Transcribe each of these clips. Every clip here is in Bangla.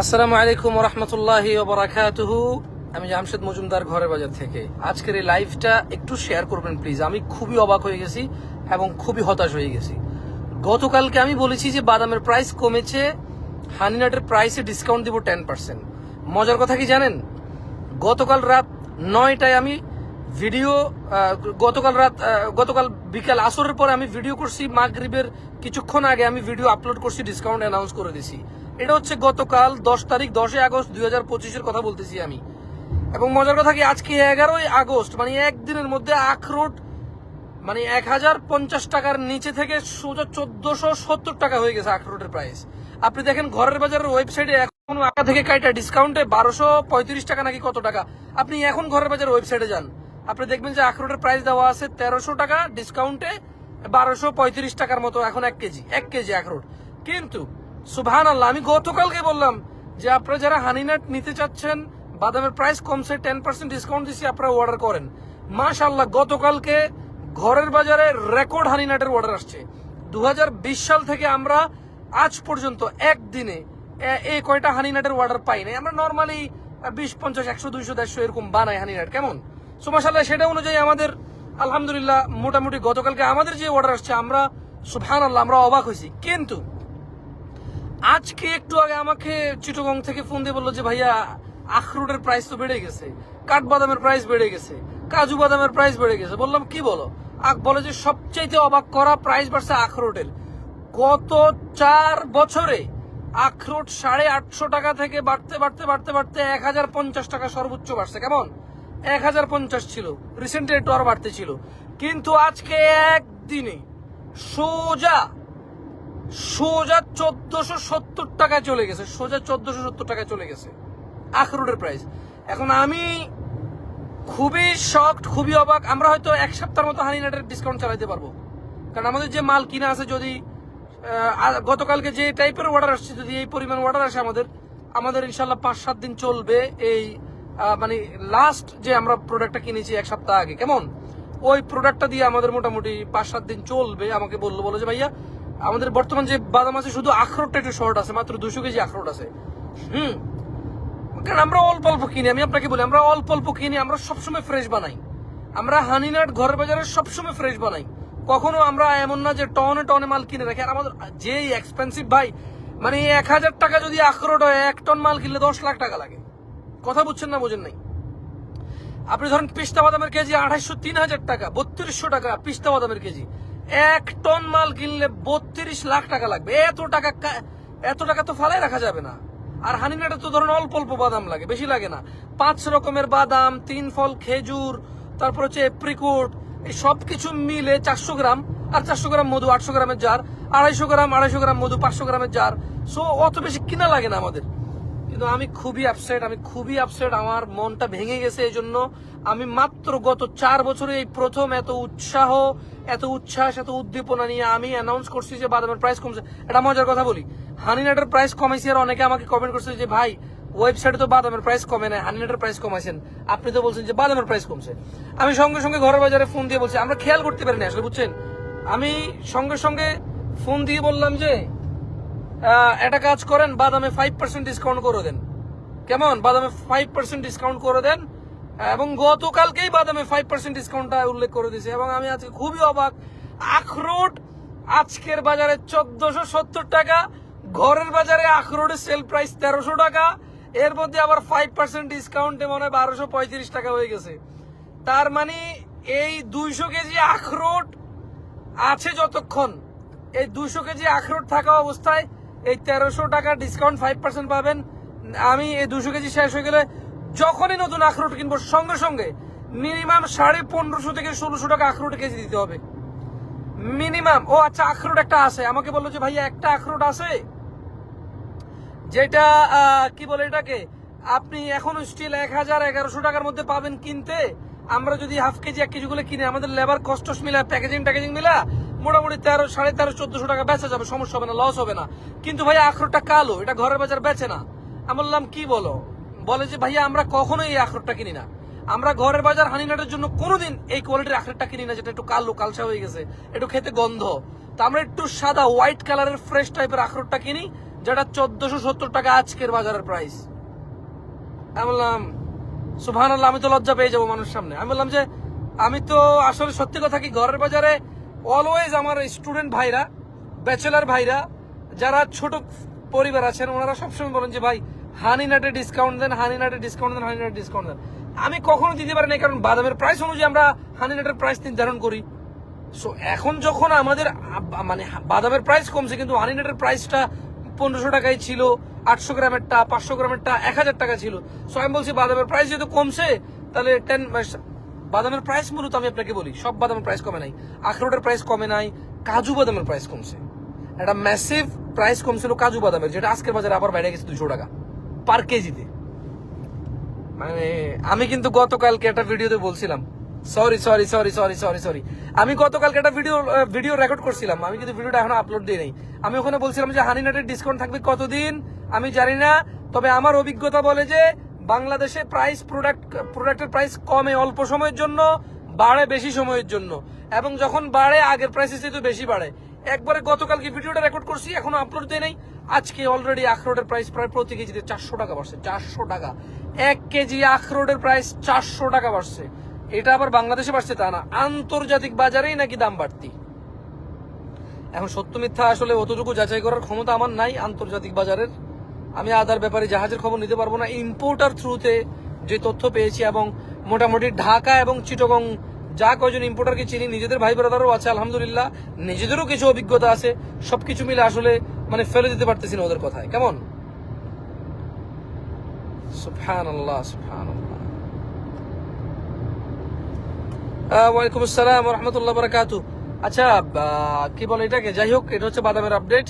আসসালামু আলাইকুম রহমতুল্লাহি ওবরাকাতুহু আমি জামশেদ মজুমদার ঘরে বাজার থেকে। আজকের এই লাইভটা একটু শেয়ার করবেন, প্লিজ। আমি খুবই অবাক হয়ে গেছি এবং খুবই হতাশ হয়ে গেছি। গতকালকে আমি বলেছি যে বাদামের প্রাইস কমেছে, হানিনাটের প্রাইসে ডিসকাউন্ট দিব টেন পার্সেন্ট মজার কথা কি জানেন? গতকাল রাত নয়টায় আমি ভিডিও গতকাল রাত গতকাল বিকাল আসরের পরে আমি ভিডিও করছি, মাগরিবের কিছুক্ষণ আগে আমি ভিডিও আপলোড করছি ডিসকাউন্ট অ্যানাউন্স করে দিছি। এটা হচ্ছে গতকাল দশ তারিখ, দশই আগস্ট দুই হাজার পঁচিশের কথা বলতেছি আমি। এবং মজার কথা কি, আজকে এগারোই আগস্ট মানে একদিনের মধ্যে আখরোট মানে এক হাজার পঞ্চাশ টাকার নিচে থেকে সোজা চোদ্দশো সত্তর টাকা হয়ে গেছে আখরোটের প্রাইস আপনি দেখেন ঘরের বাজারের ওয়েবসাইটে এখন আগে থেকে কাইটা ডিসকাউন্টে বারোশো পঁয়ত্রিশ টাকা নাকি কত টাকা। আপনি এখন ঘরের বাজারের ওয়েবসাইটে যান। আপনি দেখবেন যে আখরোটের প্রাইস দেওয়া আছে তেরোশো টাকা ডিসকাউন্টে বারোশো পঁয়ত্রিশ টাকার মতো, এখন এক কেজি এক কেজি আখরোট। কিন্তু সুবহান আল্লাহ আমি গতকালকে বললাম যে আপনারা যারা হানিনাট নিতে চাচ্ছেন, বাদামের প্রাইস কমছে টেন পার্সেন্ট ডিসকাউন্ট দিচ্ছি আপনারা অর্ডার করেন। মাশাল্লাহ গতকালকে ঘরের বাজারে রেকর্ড হানিনাটের অর্ডার আসছে। দু হাজার বিশ সাল থেকে আমরা আজ পর্যন্ত একদিনে এই কয়টা হানিনাটের অর্ডার পাই নাই। আমরা নর্মালি বিশ, পঞ্চাশ, একশো, দুইশো, দেড়শো এরকম বানাই হানিনাট। কেমন? সো মাসাল্লাহ সেটা অনুযায়ী আমাদের, আলহামদুলিল্লাহ, মোটামুটি গতকালকে আমাদের যে অর্ডার আসছে, আমরা সুবহান আল্লাহ আমরা অবাক হয়েছি। কিন্তু আজকে একটু আগে আমাকে চিটগং থেকে ফোন দিয়ে বলল যে, ভাইয়া, আখরোটের প্রাইস তো বেড়ে গেছে, কাঠবাদামের প্রাইস বেড়ে গেছে, কাজু বাদামের প্রাইস বেড়ে গেছে। বললাম, কি বলো? আখ বলে যে, সবচাইতে অবাক করা প্রাইস বাড়ছে আখরোটের। গত চার বছরে আখরোট সাড়ে আটশো টাকা থেকে বাড়তে বাড়তে বাড়তে বাড়তে এক হাজার পঞ্চাশ টাকা সর্বোচ্চ বাড়ছে। কেমন? এক হাজার পঞ্চাশ ছিল। রিসেন্টলি একটু আরও বাড়তে ছিল। কিন্তু আজকে একদিনে সোজা সোজা চোদ্দশো সত্তর টাকায় চলে গেছে। সোজা চোদ্দশো সত্তর টাকায় চলে গেছে। আখরোটের প্রাইস এখন আমি খুবই শকড খুবই অবাক। আমরা হয়তো এক সপ্তাহের মতো হানিনাটের ডিসকাউন্ট চালাতে পারব। কারণ আমাদের যে মাল কিনা আছে, যদি গতকালকে যে টাইপের অর্ডার আসছে, যদি এই পরিমাণ অর্ডার আসে আমাদের আমাদের ইনশাল্লাহ পাঁচ সাত দিন চলবে এই মানে লাস্ট যে আমরা প্রোডাক্টটা কিনেছি এক সপ্তাহ আগে। কেমন? ওই প্রোডাক্টটা দিয়ে আমাদের মোটামুটি পাঁচ সাত দিন চলবে, আমাকে বলল, বলো যে, ভাইয়া আমাদের বর্তমান যে বাদাম আছে, শুধু আখরোটটা একটু শর্ট আছে, মাত্র দুশো কেজি আখরোট আছে। হুম? কারণ আমরা অল্প অল্প কিনি, আমি আপনাকে বলি, আমরা অল্প অল্প কিনি, আমরা সবসময় ফ্রেশ বানাই। আমরা হানিনাট ঘরের বাজারে সবসময় ফ্রেশ বানাই। কখনো আমরা এমন না যে টনে টনে মাল কিনে রাখি। আর আমাদের যেই এক্সপেন্সিভ ভাই মানে এক হাজার টাকা যদি আখরোট হয়, এক টন মাল কিনলে দশ লাখ টাকা লাগে। কথা বুঝছেন না, বোঝেন নাই? আপনি ধরেন পিস্তা বাদামের কেজি আড়াইশো, তিন হাজার টাকা, বত্রিশশো টাকা পিস্তা বাদামের কেজি। এক টন মাল কিনলে বত্রিশ লাখ টাকা লাগবে। এত টাকা এত টাকা তো ফালাই রাখা যাবে না। আর হানিনাটে তো ধরেন অল্প অল্প বাদাম লাগে, বেশি লাগে না। পাঁচ রকমের বাদাম, তিন ফল খেজুর, তারপর হচ্ছে এপ্রিকোট, এই সব কিছু মিলে চারশো গ্রাম, আর চারশো গ্রাম মধু আটশো গ্রামের জার, আড়াইশো গ্রাম আড়াইশো গ্রাম মধু পাঁচশো গ্রামের জার। সো অত বেশি কিনা লাগে না আমাদের। কিন্তু আমি খুবই আপসেট আমি খুবই আপসেট আমার মনটা ভেঙে গেছে এই জন্য আমি মাত্র গত চার বছরে এই প্রথম এত উৎসাহ, এত উচ্ছ্বাস, এত উদ্দীপনা নিয়ে আমি অ্যানাউন্স করছি যে বাদামের প্রাইস কমছে। এটা মজার কথা বলি, হানিনাটের প্রাইস কমাইছি আর অনেকে আমাকে কমেন্ট করছে যে, ভাই ওয়েবসাইটে তো বাদামের প্রাইস কমে না হানিনাটের প্রাইস কমাইছেন। আপনি তো বলছেন যে বাদামের প্রাইস কমছে। আমি সঙ্গে সঙ্গে ঘরের বাজারে ফোন দিয়ে বলছি, আমরা খেয়াল করতে পারিনি আসলে, বুঝছেন? আমি সঙ্গে সঙ্গে ফোন দিয়ে বললাম যে একটা কাজ করেন, বাদামে ফাইভ পার্সেন্ট ডিসকাউন্ট করে দেন। কেমন? বাদামে ফাইভ পার্সেন্ট ডিসকাউন্ট করে দেন, এবং গতকালকেই বাদামে ফাইভ পার্সেন্ট ডিসকাউন্টটা উল্লেখ করে দিয়েছে, এবং আমি আজকে খুবই অবাক। আখরোট আজকের বাজারে চোদ্দশো সত্তর টাকা, ঘরের বাজারে আখরোটের সেল প্রাইস তেরোশো টাকা, এর মধ্যে আবার ফাইভ পার্সেন্ট ডিসকাউন্টে মনে হয় বারোশো পঁয়ত্রিশ টাকা হয়ে গেছে। তার মানে এই দুইশো কেজি আখরোট আছে যতক্ষণ। এই দুশো কেজি আখরোট থাকা অবস্থায় এই তেরোশো টাকা ডিসকাউন্ট ফাইভ পার্সেন্ট পাবেন। আমি এই দুশো কেজি শেষ হয়ে গেলে যখনই নতুন আখরোট কিনবো, সঙ্গে সঙ্গে মিনিমাম সাড়ে পনেরোশো থেকে ষোলোশো টাকা আখরোট কেজি দিতে হবে। মিনিমাম ও আচ্ছা আখরোট একটা আছে। আমাকে বলল যে, ভাইয়া, একটা আখরোট আছে যেটা কি বলে এটাকে? আপনি এখন স্টিল এক হাজার এগারোশো টাকার মধ্যে পাবেন কিনতে। আমরা যদি হাফ কেজি, এক কেজি গুলো কিনে, আমাদের লেবার কস্ট মিলা প্যাকেজিং ট্যাকেজিং মিলা মোটামুটি তেরো, সাড়ে তেরো, চোদ্দশো টাকা বেচা যাবে, সমস্যা হবে না লস হবে না। কিন্তু ভাই আখরোটটা কালো, এটা ঘরের বাজার বেচে না। আমি বললাম, কি বলো? বলে যে, ভাইয়া, আমরা কখনোই এই আখরোটটা কিনি না। আমরা ঘরের বাজার হানিনাটের জন্য কোনোদিন এই কোয়ালিটির আখরোটটা কিনি না, যেটা একটু কালো, কালসা হয়ে গেছে, একটু খেতে গন্ধ। তো আমরা একটু সাদা হোয়াইট কালারের ফ্রেশ টাইপের আখরোটটা কিনি, যেটা চোদ্দশো সত্তর টাকা আজকের বাজারের প্রাইস আমি বললাম সুভান আমি তো লজ্জা পেয়ে যাব মানুষের সামনে। আমি বললাম যে, আমি তো আসলে সত্যি কথা কি, ঘরের বাজারে অলওয়েজ আমার স্টুডেন্ট ভাইরা ব্যাচেলার ভাইরা, যারা ছোট পরিবার আছেন, ওনারা সবসময় বলেন যে, ভাই হানি নাটে ডিসকাউন্ট দেন হানি নাটে ডিসকাউন্ট দেন হানি নাটে ডিসকাউন্ট দেন। আমি কখনো দিতে পারি না কারণ বাদামের প্রাইস অনুযায়ী আমরা হানি নাটের প্রাইস নির্ধারণ করি। সো এখন যখন আমাদের মানে বাদামের প্রাইস কমছে, কিন্তু হানি নাটের প্রাইসটা পনেরোশো টাকায় ছিল, আটশো গ্রামেরটা পাঁচশো গ্রামেরটা এক হাজার টাকা ছিল। সো আমি বলছি, বাদামের প্রাইস যেহেতু কমছে, তাহলে টেন বাদামের প্রাইস মূলত আমি আপনাকে বলি, সব বাদামের প্রাইস কমে নাই। আখরোটের প্রাইস কমে নাই, কাজু বাদামের প্রাইস কমছে। একটা ম্যাসিভ প্রাইস কমছিল কাজু বাদামের, যেটা আজকের বাজারে আবার বাইরে গেছে দুশো টাকা পার কেজিতে। মানে আমি কিন্তু গতকালকে একটা ভিডিওতে বলছিলাম sorry sorry sorry sorry sorry sorry আমি গতকালকে একটা ভিডিও ভিডিও রেকর্ড করছিলাম, আমি কিন্তু ভিডিওটা এখন আপলোড দিই নাই। আমি ওখানে বলছিলাম যে হানি নাটের ডিসকাউন্ট থাকবে কতদিন? আমি জানি না, তবে আমার অভিজ্ঞতা বলে যে বাংলাদেশে প্রাইস প্রোডাক্ট প্রোডাক্টের প্রাইস কমে অল্প সময়ের জন্য, বাড়ে বেশি সময়ের জন্য। এবং যখন বাড়ে, আগের প্রাইসের চেয়ে বেশি বাড়ে। একবারে গতকালকে ভিডিওটা রেকর্ড করছি, এখনও আপলোড দিয়ে নেই। আজকে অলরেডি আখরোটের প্রাইস প্রায় প্রতি কেজিতে চারশো টাকা বাড়ছে, চারশো টাকা। এক কেজি আখরোটের প্রাইস চারশো টাকা বাড়ছে। এটা আবার বাংলাদেশে বাড়ছে তা না, আন্তর্জাতিক বাজারেই নাকি দাম বাড়তি। এখন সত্য মিথ্যা আসলে অতটুকু যাচাই করার ক্ষমতা আমার নাই আন্তর্জাতিক বাজারের। আমি আদার ব্যাপারে জাহাজের খবর নিতে পারব না। ইম্পোর্টার থ্রুতে যে তথ্য পেয়েছি এবং মোটামুটি ঢাকা এবং চিটগং যা কয়জন ইম্পোর্টারকে চিনি, নিজেদের ভাই ব্রাদারও আছে, আলহামদুলিল্লাহ। নিজেদেরও কিছু অভিজ্ঞতা আছে। সবকিছু মিলে আসলে মানে ফেলে দিতে পারতেছি না ওদের কথায়। কেমন? আল্লাহ ওয়ালাইকুম আসসালাম আচ্ছা কি বলে এটাকে? যাই হোক, এটা হচ্ছে বাদামের আপডেট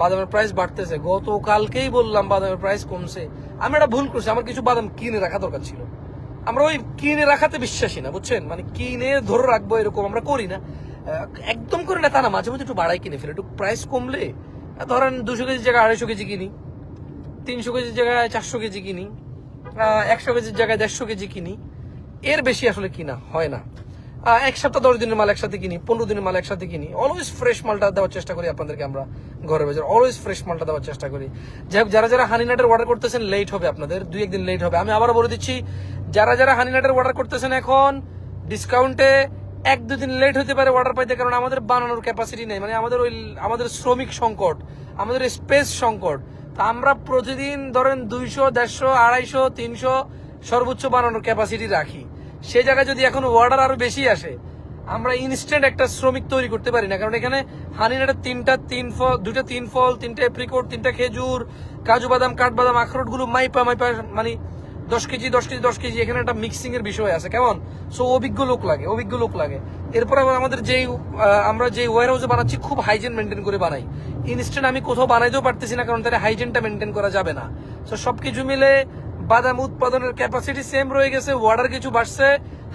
বাদামের প্রাইস বাড়তেছে। গতকালকেই বললাম বাদামের প্রাইস কমছে। আমি একটা ভুল করছি, আমার কিছু বাদাম কিনে রাখা দরকার ছিল। আমরা ওই কিনে রাখাতে বিশ্বাসী না, বুঝছেন? মানে কিনে ধরে রাখব এরকম আমরা করি না। একদম করে না, তা না, মাঝে মাঝে একটু বাড়াই কিনে ফেলে। একটু প্রাইস কমলে ধরেন দুশো কেজির জায়গায় আড়াইশো কেজি কিনি, তিনশো কেজির জায়গায় চারশো কেজি কিনি একশো কেজির জায়গায় দেড়শো কেজি কিনি, এর বেশি আসলে কিনা হয় না। এক সপ্তাহ, দশ দিনের মাল একসাথে কিনি, পনেরো দিনের মাল একসাথে কিনি। অলওয়েজ ফ্রেশ মালটা দেওয়ার চেষ্টা করি আপনাদেরকে আমরা ঘরে বাজার অলওয়েজ ফ্রেশ মালটা দেওয়ার চেষ্টা করি। যাই যারা যারা হানি নাটের অর্ডার করতেছেন লেট হবে আপনাদের। দুই একদিন লেট হবে। আমি আবারও বলে দিচ্ছি, যারা যারা হানি নাটের অর্ডার করতেছেন এখন ডিসকাউন্টে এক দুদিন লেট হতে পারে অর্ডার পাইতে, কারণ আমাদের বানানোর ক্যাপাসিটি নেই। মানে আমাদের ওই, আমাদের শ্রমিক সংকট, আমাদের স্পেস সংকট। তা আমরা প্রতিদিন ধরেন দুইশো, দেড়শো, আড়াইশো, তিনশো সর্বোচ্চ বানানোর ক্যাপাসিটি রাখি। সে জায়গায় যদি এখন অর্ডার আরও বেশি আসে, আমরা ইনস্ট্যান্ট একটা শ্রমিক তৈরি করতে পারি না। কারণ এখানে হানিনাটের তিনটা তিন ফল, দুইটা তিন ফল, তিনটা এপ্রিকোট তিনটা খেজুর, কাজু বাদাম কাঠবাদাম আখরোটগুলো মাইপা মাইপা মানে দশ কেজি দশ কেজি দশ কেজি, এখানে একটা মিক্সিং এর বিষয় আছে। কেমন? সো অভিজ্ঞ লোক লাগে, অভিজ্ঞ লোক লাগে। এরপর আবার আমাদের যেই আমরা যে ওয়ার হাউসে বানাচ্ছি, খুব হাইজেন মেনটেন করে বানাই। ইনস্ট্যান্ট আমি কোথাও বানাইতেও পারতেছি না, কারণ তাহলে হাইজেনটা মেনটেন করা যাবে না। সো সবকিছু মিলে বাদাম উৎপাদনের ক্যাপাসিটি সেম রয়ে গেছে ওয়ার্ডার কিছু বাড়ছে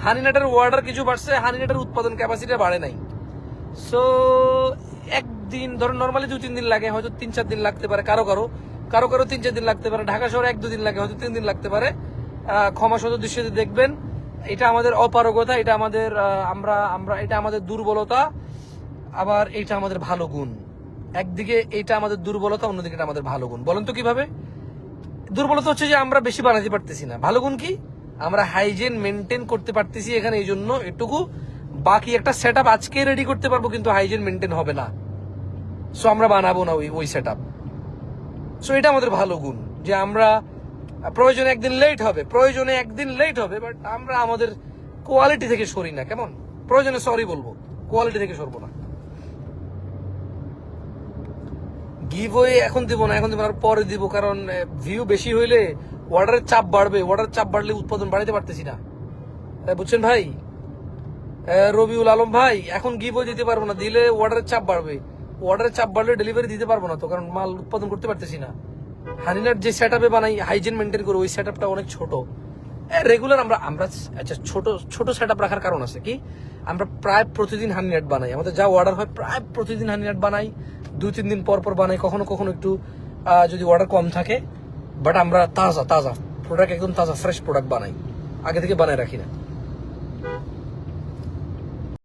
হানিনাটের ওয়ার্ডার কিছু বাড়ছে হানিনাটের উৎপাদন ক্যাপাসিটি বাড়ে নাই। সো একদিন, ধরো নর্মালি দু তিন দিন লাগে, হয়তো তিন চার দিন লাগতে পারে, কারও কারও। কারও কারও তিন চার দিন লাগতে পারে, ঢাকা শহরে এক দুদিন লাগে, হয়তো তিন দিন লাগতে পারে। ক্ষমা শত দৃশ্যতে দেখবেন, এটা আমাদের অপারগতা, এটা আমাদের আমরা আমরা, এটা আমাদের দুর্বলতা, আবার এটা আমাদের ভালো গুণ। একদিকে এটা আমাদের দুর্বলতা, অন্যদিকে এটা আমাদের ভালো গুণ। বলেন তো কীভাবে? দুর্বলতা হচ্ছে যে আমরা বেশি বানাতে পারতেছি না। ভালো গুণ কি? আমরা হাইজেন মেনটেন করতে পারতেছি এখানে এই জন্য। এটুকু বাকি একটা সেট আপ আজকে রেডি করতে পারব, কিন্তু হাইজেন মেনটেন হবে না। সো আমরা বানাবো না ওই ওই সেট আপ সো এটা আমাদের ভালো গুণ, যে আমরা প্রয়োজনে একদিন লেট হবে। প্রয়োজনে একদিন লেট হবে বাট আমরা আমাদের কোয়ালিটি থেকে সরি না। কেমন? প্রয়োজনে সরি বলব। কোয়ালিটি থেকে সরবো না। গিভ এখন দিব না, এখন দিব না পরে দিব, কারণ ভিউ বেশি হইলে অর্ডারের চাপ বাড়বে অর্ডারের চাপ বাড়লে উৎপাদন বাড়াতে পারতেছি না। বুঝছেন ভাই? রবিউল আলম ভাই, এখন গিভও দিতে পারব না, দিলে অর্ডারের চাপ বাড়বে। অর্ডারের চাপ বাড়লে ডেলিভারি দিতে পারব না তো, কারণ মাল উৎপাদন করতে পারতেছি না। হানিনার যে সেট আপে বানাই হাইজিন মেনটেন করে, ওই সেট আপটা অনেক ছোট। রেগুলার আমরা আমরা আচ্ছা ছোট ছোট সেট আপ রাখার কারণ আছে কি? আমরা প্রায় প্রতিদিন হানিনাট বানাই। আমাদের যা অর্ডার হয়, প্রায় প্রতিদিন হানিনাট বানাই। দুই তিন দিন পর পর বানাই, কখনো কখনো একটু যদি অর্ডার কম থাকে বাট আমরা তাজা তাজা প্রোডাক্ট একদম তাজা ফ্রেশ প্রোডাক্ট বানাই। আগে থেকে বানাই রাখি না।